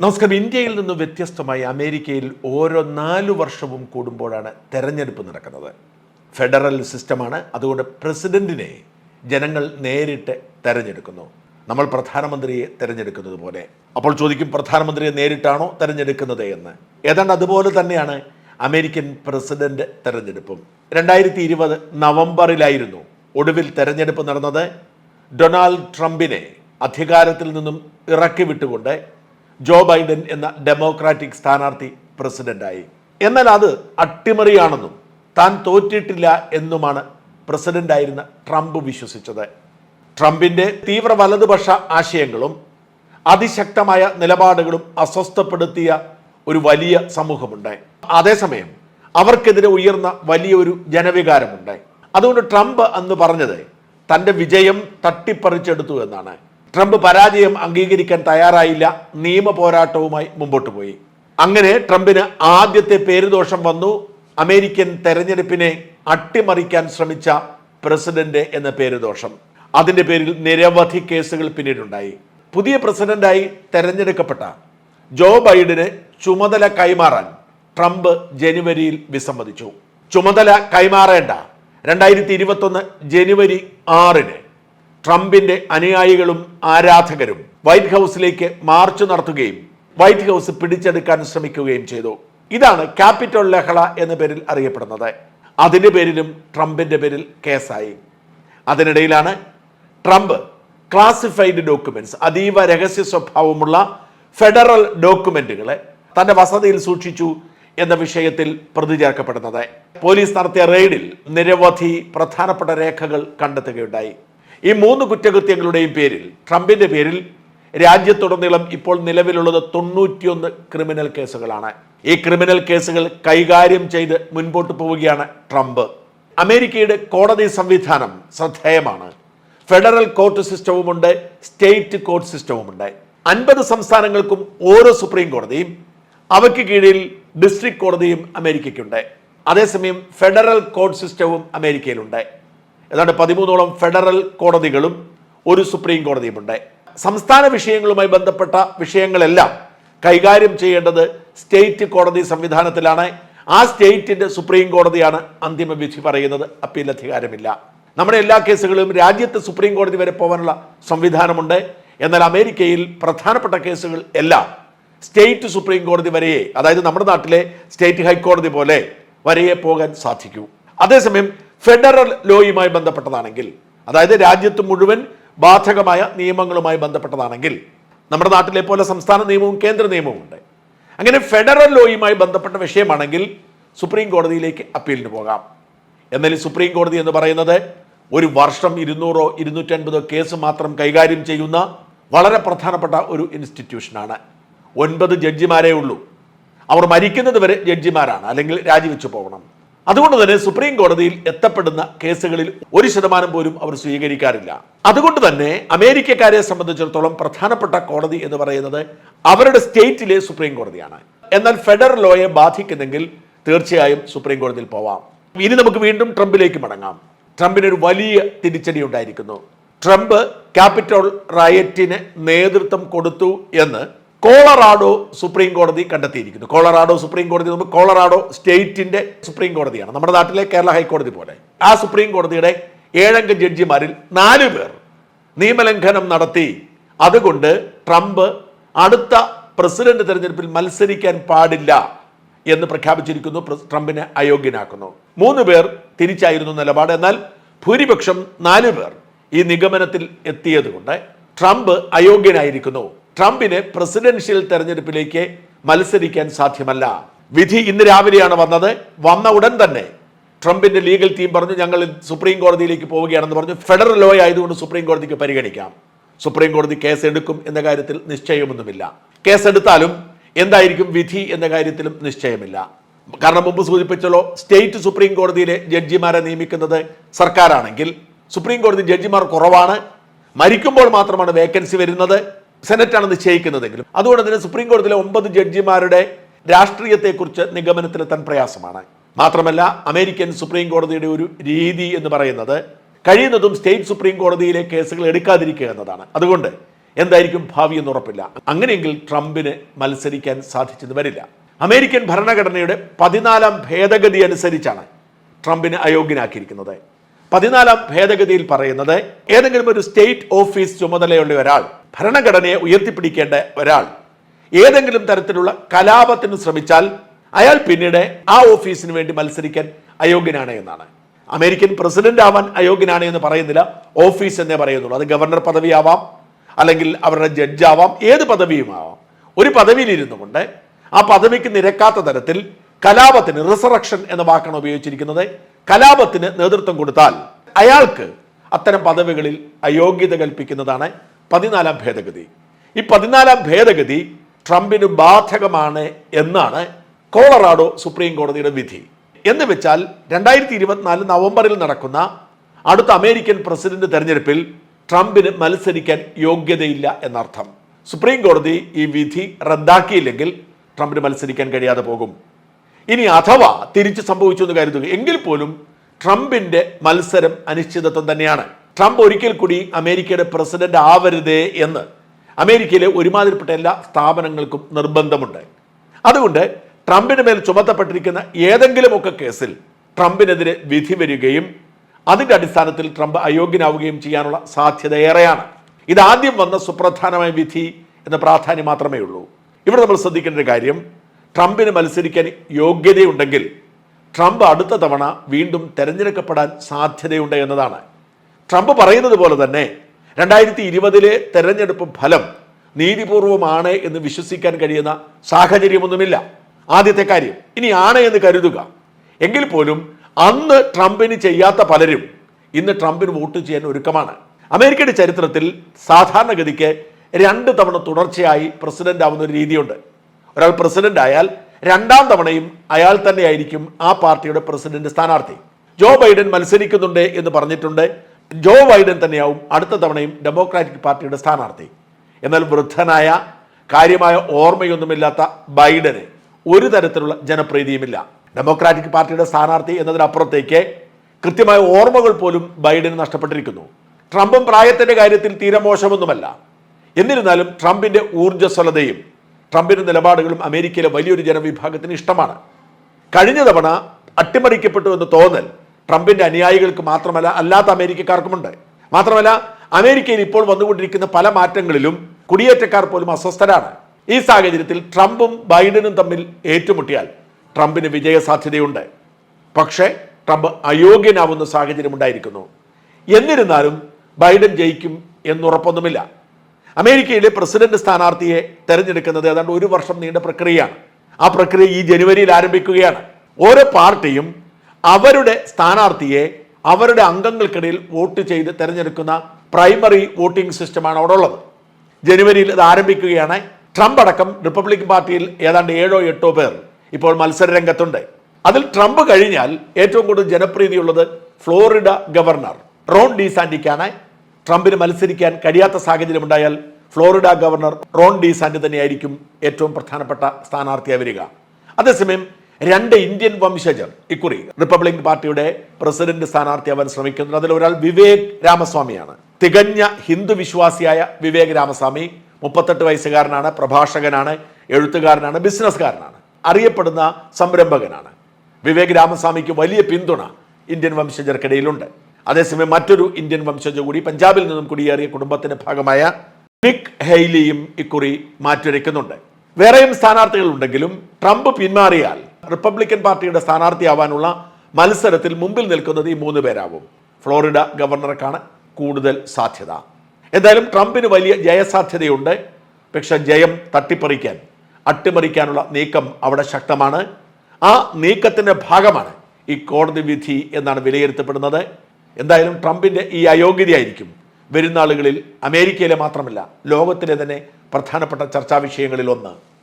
നമസ്കാരം. ഇന്ത്യയിൽ നിന്ന് വ്യത്യസ്തമായി അമേരിക്കയിൽ ഓരോ നാല് വർഷവും കൂടുമ്പോഴാണ് തെരഞ്ഞെടുപ്പ് നടക്കുന്നത്. ഫെഡറൽ സിസ്റ്റമാണ്. അതുകൊണ്ട് പ്രസിഡന്റിനെ ജനങ്ങൾ നേരിട്ട് തെരഞ്ഞെടുക്കുന്നു. നമ്മൾ പ്രധാനമന്ത്രിയെ തെരഞ്ഞെടുക്കുന്നത് പോലെ. അപ്പോൾ ചോദിക്കും പ്രധാനമന്ത്രിയെ നേരിട്ടാണോ തെരഞ്ഞെടുക്കുന്നത് എന്ന്? ഏതാണ്ട് അതുപോലെ തന്നെയാണ് അമേരിക്കൻ പ്രസിഡന്റ് തെരഞ്ഞെടുപ്പും. രണ്ടായിരത്തി ഇരുപത് നവംബറിലായിരുന്നു ഒടുവിൽ തെരഞ്ഞെടുപ്പ് നടന്നത്. ഡൊണാൾഡ് ട്രംപിനെ അധികാരത്തിൽ നിന്നും ഇറക്കി വിട്ടുകൊണ്ട് ജോ ബൈഡൻ എന്ന ഡെമോക്രാറ്റിക് സ്ഥാനാർത്ഥി പ്രസിഡന്റായി. എന്നാൽ അത് അട്ടിമറിയാണെന്നും താൻ തോറ്റിട്ടില്ല എന്നുമാണ് പ്രസിഡന്റായിരുന്ന ട്രംപ് വിശ്വസിച്ചത്. ട്രംപിന്റെ തീവ്ര വലതുപക്ഷ ആശയങ്ങളും അതിശക്തമായ നിലപാടുകളും അസ്വസ്ഥപ്പെടുത്തിയ ഒരു വലിയ സമൂഹമുണ്ട്. അതേസമയം അവർക്കെതിരെ ഉയർന്ന വലിയൊരു ജനവികാരമുണ്ട്. അതുകൊണ്ട് ട്രംപ് അന്ന് പറഞ്ഞത് തന്റെ വിജയം തട്ടിപ്പറിച്ചെടുത്തു എന്നാണ്. ട്രംപ് പരാജയം അംഗീകരിക്കാൻ തയ്യാറായില്ല. നിയമ പോരാട്ടവുമായി മുമ്പോട്ട് പോയി. അങ്ങനെ ട്രംപിന് ആദ്യത്തെ പേരുദോഷം വന്നു. അമേരിക്കൻ തെരഞ്ഞെടുപ്പിനെ അട്ടിമറിക്കാൻ ശ്രമിച്ച പ്രസിഡന്റ് എന്ന പേരുദോഷം. അതിന്റെ പേരിൽ നിരവധി കേസുകൾ പിന്നീടുണ്ടായി. പുതിയ പ്രസിഡന്റായി തെരഞ്ഞെടുക്കപ്പെട്ട ജോ ബൈഡന് ചുമതല കൈമാറാൻ ട്രംപ് ജനുവരിയിൽ വിസമ്മതിച്ചു. ചുമതല കൈമാറേണ്ട. രണ്ടായിരത്തി ഇരുപത്തൊന്ന് ജനുവരി ആറിന് ട്രംപിന്റെ അനുയായികളും ആരാധകരും വൈറ്റ് ഹൗസിലേക്ക് മാർച്ച് നടത്തുകയും വൈറ്റ് ഹൗസ് പിടിച്ചെടുക്കാൻ ശ്രമിക്കുകയും ചെയ്തു. ഇതാണ് ക്യാപിറ്റൽ ലഹള എന്ന പേരിൽ അറിയപ്പെടുന്നത്. അതിന്റെ പേരിലും ട്രംപിന്റെ പേരിൽ കേസായി. അതിനിടയിലാണ് ട്രംപ് ക്ലാസിഫൈഡ് ഡോക്യുമെന്റ്സ് അതീവ രഹസ്യ സ്വഭാവമുള്ള ഫെഡറൽ ഡോക്യുമെന്റുകളെ തന്റെ വസതിയിൽ സൂക്ഷിച്ചു എന്ന വിഷയത്തിൽ പ്രതി ചേർക്കപ്പെടുന്നത് പോലീസ് നടത്തിയ റെയ്ഡിൽ നിരവധി പ്രധാനപ്പെട്ട രേഖകൾ കണ്ടെത്തുകയുണ്ടായി. ഈ മൂന്ന് കുറ്റകൃത്യങ്ങളുടെയും പേരിൽ ട്രംപിന്റെ പേരിൽ രാജ്യത്തുടനീളം ഇപ്പോൾ നിലവിലുള്ളത് തൊണ്ണൂറ്റിയൊന്ന് ക്രിമിനൽ കേസുകളാണ്. ഈ ക്രിമിനൽ കേസുകൾ കൈകാര്യം ചെയ്ത് മുൻപോട്ട് പോവുകയാണ് ട്രംപ്. അമേരിക്കയുടെ കോടതി സംവിധാനം ശ്രദ്ധേയമാണ്. ഫെഡറൽ കോർട്ട് സിസ്റ്റവുമുണ്ട് സ്റ്റേറ്റ് കോർട്ട് സിസ്റ്റവുമുണ്ട്. അൻപത് സംസ്ഥാനങ്ങൾക്കും ഓരോ സുപ്രീം കോടതിയും അവയ്ക്ക് കീഴിൽ ഡിസ്ട്രിക്ട് കോടതിയും അമേരിക്കയ്ക്കുണ്ട്. അതേസമയം ഫെഡറൽ കോർട്ട് സിസ്റ്റവും അമേരിക്കയിലുണ്ട്. ഏതാണ്ട് പതിമൂന്നോളം ഫെഡറൽ കോടതികളും ഒരു സുപ്രീം കോടതിയും ഉണ്ട് സംസ്ഥാന വിഷയങ്ങളുമായി ബന്ധപ്പെട്ട വിഷയങ്ങളെല്ലാം കൈകാര്യം ചെയ്യേണ്ടത് സ്റ്റേറ്റ് കോടതി സംവിധാനത്തിലാണ്. ആ സ്റ്റേറ്റിന്റെ സുപ്രീം കോടതിയാണ് അന്തിമ വിധി പറയുന്നത്. അപ്പീൽ അധികാരമില്ല. നമ്മുടെ എല്ലാ കേസുകളും രാജ്യത്ത് സുപ്രീം കോടതി വരെ പോകാനുള്ള സംവിധാനമുണ്ട്. എന്നാൽ അമേരിക്കയിൽ പ്രധാനപ്പെട്ട കേസുകൾ എല്ലാം സ്റ്റേറ്റ് സുപ്രീം കോടതി വരെയേ അതായത് നമ്മുടെ നാട്ടിലെ സ്റ്റേറ്റ് ഹൈക്കോടതി പോലെ വരെയേ പോകാൻ സാധിക്കൂ. അതേസമയം ഫെഡറൽ ലോയുമായി ബന്ധപ്പെട്ടതാണെങ്കിൽ അതായത് രാജ്യത്ത് മുഴുവൻ ബാധകമായ നിയമങ്ങളുമായി ബന്ധപ്പെട്ടതാണെങ്കിൽ നമ്മുടെ നാട്ടിലെ പോലെ സംസ്ഥാന നിയമവും കേന്ദ്ര നിയമവും ഉണ്ട്. അങ്ങനെ ഫെഡറൽ ലോയുമായി ബന്ധപ്പെട്ട വിഷയമാണെങ്കിൽ സുപ്രീം കോടതിയിലേക്ക് അപ്പീലിന് പോകാം. എന്നാൽ സുപ്രീം കോടതി എന്ന് പറയുന്നത് ഒരു വർഷം ഇരുന്നൂറോ ഇരുന്നൂറ്റൻപതോ കേസ് മാത്രം കൈകാര്യം ചെയ്യുന്ന വളരെ പ്രധാനപ്പെട്ട ഒരു ഇൻസ്റ്റിറ്റ്യൂഷനാണ് ഒൻപത് ജഡ്ജിമാരേ ഉള്ളൂ. അവർ മരിക്കുന്നത് വരെ ജഡ്ജിമാരാണ്. അല്ലെങ്കിൽ രാജിവെച്ചു പോകണം. അതുകൊണ്ട് തന്നെ സുപ്രീം കോടതിയിൽ എത്തപ്പെടുന്ന കേസുകളിൽ ഒരു ശതമാനം പോലും അവർ സ്വീകരിക്കാറില്ല. അതുകൊണ്ട് തന്നെ അമേരിക്കക്കാരെ സംബന്ധിച്ചിടത്തോളം പ്രധാനപ്പെട്ട കോടതി എന്ന് പറയുന്നത് അവരുടെ സ്റ്റേറ്റിലെ സുപ്രീം കോടതിയാണ്. എന്നാൽ ഫെഡറൽ ലോയെ ബാധിക്കുന്നെങ്കിൽ തീർച്ചയായും സുപ്രീം കോടതിയിൽ പോവാം. ഇനി നമുക്ക് വീണ്ടും ട്രംപിലേക്ക് മടങ്ങാം. ട്രംപിന് ഒരു വലിയ തിരിച്ചടി ഉണ്ടായിരിക്കുന്നു. ട്രംപ് ക്യാപിറ്റോൾ റയറ്റിന് നേതൃത്വം കൊടുത്തു എന്ന് കോളറാഡോ സുപ്രീം കോടതി കണ്ടെത്തിയിരിക്കുന്നു. കോളറാഡോ സുപ്രീം കോടതി നമുക്ക് കോളറാഡോ സ്റ്റേറ്റിന്റെ സുപ്രീം കോടതിയാണ്. നമ്മുടെ നാട്ടിലെ കേരള ഹൈക്കോടതി പോലെ. ആ സുപ്രീം കോടതിയുടെ ഏഴംഗ ജഡ്ജിമാരിൽ നാല് പേർ നിയമലംഘനം നടത്തി. അതുകൊണ്ട് ട്രംപ് അടുത്ത പ്രസിഡന്റ് തെരഞ്ഞെടുപ്പിൽ മത്സരിക്കാൻ പാടില്ല എന്ന് പ്രഖ്യാപിച്ചിരിക്കുന്നു. ട്രംപിനെ അയോഗ്യനാക്കുന്നു. മൂന്ന് പേർ തിരിച്ചായിരുന്നു നിലപാട്. എന്നാൽ ഭൂരിപക്ഷം നാല് പേർ ഈ നിഗമനത്തിൽ എത്തിയതുകൊണ്ട് ട്രംപ് അയോഗ്യനായിരിക്കുന്നു. ട്രംപിന് പ്രസിഡൻഷ്യൽ തെരഞ്ഞെടുപ്പിലേക്ക് മത്സരിക്കാൻ സാധ്യമല്ല. വിധി ഇന്ന് രാവിലെയാണ് വന്നത്. വന്ന ഉടൻ തന്നെ ട്രംപിന്റെ ലീഗൽ ടീം പറഞ്ഞു ഞങ്ങൾ സുപ്രീം കോടതിയിലേക്ക് പോവുകയാണെന്ന് പറഞ്ഞു. ഫെഡറൽ ലോ ആയതുകൊണ്ട് സുപ്രീം കോടതിക്ക് പരിഗണിക്കാം. സുപ്രീം കോടതി കേസ് എടുക്കും എന്ന കാര്യത്തിൽ നിശ്ചയമൊന്നുമില്ല. കേസെടുത്താലും എന്തായിരിക്കും വിധി എന്ന കാര്യത്തിലും നിശ്ചയമില്ല. കാരണം മുമ്പ് സൂചിപ്പിച്ചല്ലോ സ്റ്റേറ്റ് സുപ്രീം കോടതിയിലെ ജഡ്ജിമാരെ നിയമിക്കുന്നത് സർക്കാരാണെങ്കിൽ സുപ്രീം കോടതി ജഡ്ജിമാർ കുറവാണ്. മരിക്കുമ്പോൾ മാത്രമാണ് വേക്കൻസി വരുന്നത്. സെനറ്റാണ് നിശ്ചയിക്കുന്നതെങ്കിലും. അതുകൊണ്ട് തന്നെ സുപ്രീം കോടതിയിലെ ഒമ്പത് ജഡ്ജിമാരുടെ രാഷ്ട്രീയത്തെക്കുറിച്ച് നിഗമനത്തിലെത്താൻ പ്രയാസമാണ്. മാത്രമല്ല അമേരിക്കൻ സുപ്രീം കോടതിയുടെ ഒരു രീതി എന്ന് പറയുന്നത് കഴിയുന്നതും സ്റ്റേറ്റ് സുപ്രീം കോടതിയിലെ കേസുകൾ എടുക്കാതിരിക്കുക എന്നതാണ്. അതുകൊണ്ട് എന്തായിരിക്കും ഭാവി എന്ന് ഉറപ്പില്ല. അങ്ങനെയെങ്കിൽ ട്രംപിന് മത്സരിക്കാൻ സാധിച്ചെന്ന് വരില്ല. അമേരിക്കൻ ഭരണഘടനയുടെ പതിനാലാം ഭേദഗതി അനുസരിച്ചാണ് ട്രംപിനെ അയോഗ്യനാക്കിയിരിക്കുന്നത്. പതിനാലാം ഭേദഗതിയിൽ പറയുന്നത് ഏതെങ്കിലും ഒരു സ്റ്റേറ്റ് ഓഫീസ് ചുമതലയുള്ള ഒരാൾ ഭരണഘടനയെ ഉയർത്തിപ്പിടിക്കേണ്ട ഒരാൾ ഏതെങ്കിലും തരത്തിലുള്ള കലാപത്തിന് ശ്രമിച്ചാൽ അയാൾ പിന്നീട് ആ ഓഫീസിന് വേണ്ടി മത്സരിക്കാൻ അയോഗ്യനാണ് എന്നാണ്. അമേരിക്കൻ പ്രസിഡന്റ് ആവാൻ അയോഗ്യനാണ് എന്ന് പറയുന്നില്ല ഓഫീസ് എന്നേ പറയുന്നുള്ളൂ. അത് ഗവർണർ പദവിയാവാം അല്ലെങ്കിൽ അവരുടെ ജഡ്ജാവാം ഏത് പദവിയുമാവാം. ഒരു പദവിയിലിരുന്നു കൊണ്ട് ആ പദവിക്ക് നിരക്കാത്ത തരത്തിൽ കലാപത്തിന് റിസറക്ഷൻ എന്ന വാക്കാണ് ഉപയോഗിച്ചിരിക്കുന്നത്. കലാപത്തിന് നേതൃത്വം കൊടുത്താൽ അയാൾക്ക് അത്തരം പദവികളിൽ അയോഗ്യത കൽപ്പിക്കുന്നതാണ് പതിനാലാം ഭേദഗതി. ഈ പതിനാലാം ഭേദഗതി ട്രംപിന് ബാധകമാണ് എന്നാണ് കോളറാഡോ സുപ്രീം കോടതിയുടെ വിധി. എന്ന് വെച്ചാൽ രണ്ടായിരത്തി ഇരുപത്തിനാല് നവംബറിൽ നടക്കുന്ന അടുത്ത അമേരിക്കൻ പ്രസിഡന്റ് തെരഞ്ഞെടുപ്പിൽ ട്രംപിന് മത്സരിക്കാൻ യോഗ്യതയില്ല എന്നർത്ഥം. സുപ്രീം കോടതി ഈ വിധി റദ്ദാക്കിയില്ലെങ്കിൽ ട്രംപിന് മത്സരിക്കാൻ കഴിയാതെ പോകും. ഇനി അഥവാ തിരിച്ച് സംഭവിച്ചു എന്ന് കരുതുക. എങ്കിൽ പോലും ട്രംപിന്റെ മത്സരം അനിശ്ചിതത്വം തന്നെയാണ്. ട്രംപ് ഒരിക്കൽ കൂടി അമേരിക്കയുടെ പ്രസിഡന്റ് ആവരുതേ എന്ന്. അമേരിക്കയിലെ ഒരുമാതിരിപ്പെട്ട എല്ലാ സ്ഥാപനങ്ങൾക്കും നിർബന്ധമുണ്ട്. അതുകൊണ്ട് ട്രംപിന് മേൽ ചുമത്തപ്പെട്ടിരിക്കുന്ന ഏതെങ്കിലുമൊക്കെ കേസിൽ ട്രംപിനെതിരെ വിധി വരികയും അതിന്റെ അടിസ്ഥാനത്തിൽ ട്രംപ് അയോഗ്യനാവുകയും ചെയ്യാനുള്ള സാധ്യത ഏറെയാണ് ഇതാദ്യം വന്ന സുപ്രധാനമായ വിധി എന്ന പ്രാധാന്യം മാത്രമേ ഉള്ളൂ. ഇവിടെ നമ്മൾ ശ്രദ്ധിക്കേണ്ട ഒരു കാര്യം ട്രംപിന് മത്സരിക്കാൻ യോഗ്യതയുണ്ടെങ്കിൽ ട്രംപ് അടുത്ത തവണ വീണ്ടും തെരഞ്ഞെടുക്കപ്പെടാൻ സാധ്യതയുണ്ട് എന്നതാണ്. ട്രംപ് പറയുന്നത് പോലെ തന്നെ രണ്ടായിരത്തി ഇരുപതിലെ തെരഞ്ഞെടുപ്പ് ഫലം നീതിപൂർവമാണ് എന്ന് വിശ്വസിക്കാൻ കഴിയുന്ന സാഹചര്യമൊന്നുമില്ല. ആദ്യത്തെ കാര്യം ഇനി ആണ് എന്ന് കരുതുക. എങ്കിൽ പോലും അന്ന് ട്രംപിന് ചെയ്യാത്ത പലരും ഇന്ന് ട്രംപിന് വോട്ട് ചെയ്യാൻ ഒരുക്കമാണ്. അമേരിക്കയുടെ ചരിത്രത്തിൽ സാധാരണഗതിക്ക് രണ്ട് തവണ തുടർച്ചയായി പ്രസിഡന്റ് ആവുന്ന ഒരു രീതിയുണ്ട്. ഒരാൾ പ്രസിഡന്റ് ആയാൽ രണ്ടാം തവണയും അയാൾ തന്നെയായിരിക്കും ആ പാർട്ടിയുടെ പ്രസിഡന്റ് സ്ഥാനാർത്ഥി. ജോ ബൈഡൻ മത്സരിക്കുന്നുണ്ട് എന്ന് പറഞ്ഞിട്ടുണ്ട്. ജോ ബൈഡൻ തന്നെയാവും അടുത്ത തവണയും ഡെമോക്രാറ്റിക് പാർട്ടിയുടെ സ്ഥാനാർത്ഥി. എന്നാൽ വൃദ്ധനായ കാര്യമായ ഓർമ്മയൊന്നുമില്ലാത്ത ബൈഡന് ഒരു തരത്തിലുള്ള ജനപ്രീതിയുമില്ല. ഡെമോക്രാറ്റിക് പാർട്ടിയുടെ സ്ഥാനാർത്ഥി എന്നതിനപ്പുറത്തേക്ക് കൃത്യമായ ഓർമ്മകൾ പോലും ബൈഡന് നഷ്ടപ്പെട്ടിരിക്കുന്നു. ട്രംപും പ്രായത്തിന്റെ കാര്യത്തിൽ തീരെ മോശമൊന്നുമല്ല. എന്നിരുന്നാലും ട്രംപിന്റെ ഊർജസ്വലതയും ട്രംപിന്റെ നിലപാടുകളും അമേരിക്കയിലെ വലിയൊരു ജനവിഭാഗത്തിന് ഇഷ്ടമാണ്. കഴിഞ്ഞ തവണ അട്ടിമറിക്കപ്പെട്ടു എന്ന് തോന്നൽ ട്രംപിന്റെ അനുയായികൾക്ക് മാത്രമല്ല അല്ലാത്ത അമേരിക്കക്കാർക്കുമുണ്ട്. മാത്രമല്ല അമേരിക്കയിൽ ഇപ്പോൾ വന്നുകൊണ്ടിരിക്കുന്ന പല മാറ്റങ്ങളിലും കുടിയേറ്റക്കാർ പോലും അസ്വസ്ഥരാണ്. ഈ സാഹചര്യത്തിൽ ട്രംപും ബൈഡനും തമ്മിൽ ഏറ്റുമുട്ടിയാൽ ട്രംപിന് വിജയ സാധ്യതയുണ്ട്. പക്ഷേ ട്രംപ് അയോഗ്യനാവുന്ന സാഹചര്യം ഉണ്ടായിരിക്കുന്നു. എന്നിരുന്നാലും ബൈഡൻ ജയിക്കും എന്നുറപ്പൊന്നുമില്ല. അമേരിക്കയിലെ പ്രസിഡന്റ് സ്ഥാനാർത്ഥിയെ തെരഞ്ഞെടുക്കുന്നത് ഏതാണ്ട് ഒരു വർഷം നീണ്ട പ്രക്രിയയാണ്. ആ പ്രക്രിയ ഈ ജനുവരിയിൽ ആരംഭിക്കുകയാണ്. ഓരോ പാർട്ടിയും അവരുടെ സ്ഥാനാർത്ഥിയെ അവരുടെ അംഗങ്ങൾക്കിടയിൽ വോട്ട് ചെയ്ത് തെരഞ്ഞെടുക്കുന്ന പ്രൈമറി വോട്ടിംഗ് സിസ്റ്റമാണ് അവിടെ ഉള്ളത്. ജനുവരിയിൽ ഇത് ആരംഭിക്കുകയാണ്. ട്രംപ് അടക്കം റിപ്പബ്ലിക്കൻ പാർട്ടിയിൽ ഏതാണ്ട് ഏഴോ എട്ടോ പേർ ഇപ്പോൾ മത്സര രംഗത്തുണ്ട് അതിൽ ട്രംപ് കഴിഞ്ഞാൽ ഏറ്റവും കൂടുതൽ ജനപ്രീതിയുള്ളത് ഫ്ലോറിഡ ഗവർണർ റോൺ ഡി സാൻഡിക്കാണ് ട്രംപിന് മത്സരിക്കാൻ കഴിയാത്ത സാഹചര്യം ഉണ്ടായാൽ Florida governor Ron DeSantis തന്നെയായിരിക്കും ഏറ്റവും പ്രധാനപ്പെട്ട സ്ഥാനാർത്ഥിയായി വരിക അതേസമയം രണ്ട് ഇന്ത്യൻ വംശജർ ഇക്കുറി റിപ്പബ്ലിക് പാർട്ടിയുടെ പ്രസിഡന്റ് സ്ഥാനാർത്ഥിയാവാൻ ശ്രമിക്കുന്നു. അതിൽ ഒരാൾ വിവേക് രാമസ്വാമിയാണ്. തികഞ്ഞ ഹിന്ദു വിശ്വാസിയായ വിവേക് രാമസ്വാമി മുപ്പത്തെട്ട് വയസ്സുകാരനാണ് പ്രഭാഷകനാണ് എഴുത്തുകാരനാണ് ബിസിനസ്സുകാരനാണ് അറിയപ്പെടുന്ന സംരംഭകനാണ്. വിവേക് രാമസ്വാമിക്ക് വലിയ പിന്തുണ ഇന്ത്യൻ വംശജർക്കിടയിലുണ്ട്. അതേസമയം മറ്റൊരു ഇന്ത്യൻ വംശജ കൂടി പഞ്ചാബിൽ നിന്നും കുടിയേറിയ കുടുംബത്തിന്റെ ഭാഗമായ നിക് ഹെയ്ലിയും ഇക്കുറി മാറ്റുരയ്ക്കുന്നുണ്ട് വേറെയും സ്ഥാനാർത്ഥികൾ ഉണ്ടെങ്കിലും ട്രംപ് പിന്മാറിയാൽ റിപ്പബ്ലിക്കൻ പാർട്ടിയുടെ സ്ഥാനാർത്ഥിയാവാനുള്ള മത്സരത്തിൽ മുമ്പിൽ നിൽക്കുന്നത് ഈ മൂന്ന് പേരാവും. ഫ്ലോറിഡ ഗവർണർക്കാണ് കൂടുതൽ സാധ്യത. എന്തായാലും ട്രംപിന് വലിയ ജയസാധ്യതയുണ്ട്. പക്ഷെ ജയം തട്ടിപ്പറിക്കാൻ അട്ടിമറിക്കാനുള്ള നീക്കം അവിടെ ശക്തമാണ്. ആ നീക്കത്തിന്റെ ഭാഗമാണ് ഈ കോടതി വിധി എന്നാണ് വിലയിരുത്തപ്പെടുന്നത്. എന്തായാലും ട്രംപിന്റെ ഈ അയോഗ്യതയായിരിക്കും. വരുന്ന ആളുകളിൽ അമേരിക്കയിലെ മാത്രമല്ല ലോകത്തിലെ തന്നെ പ്രധാനപ്പെട്ട ചർച്ചാ വിഷയങ്ങളിൽ ഒന്ന്.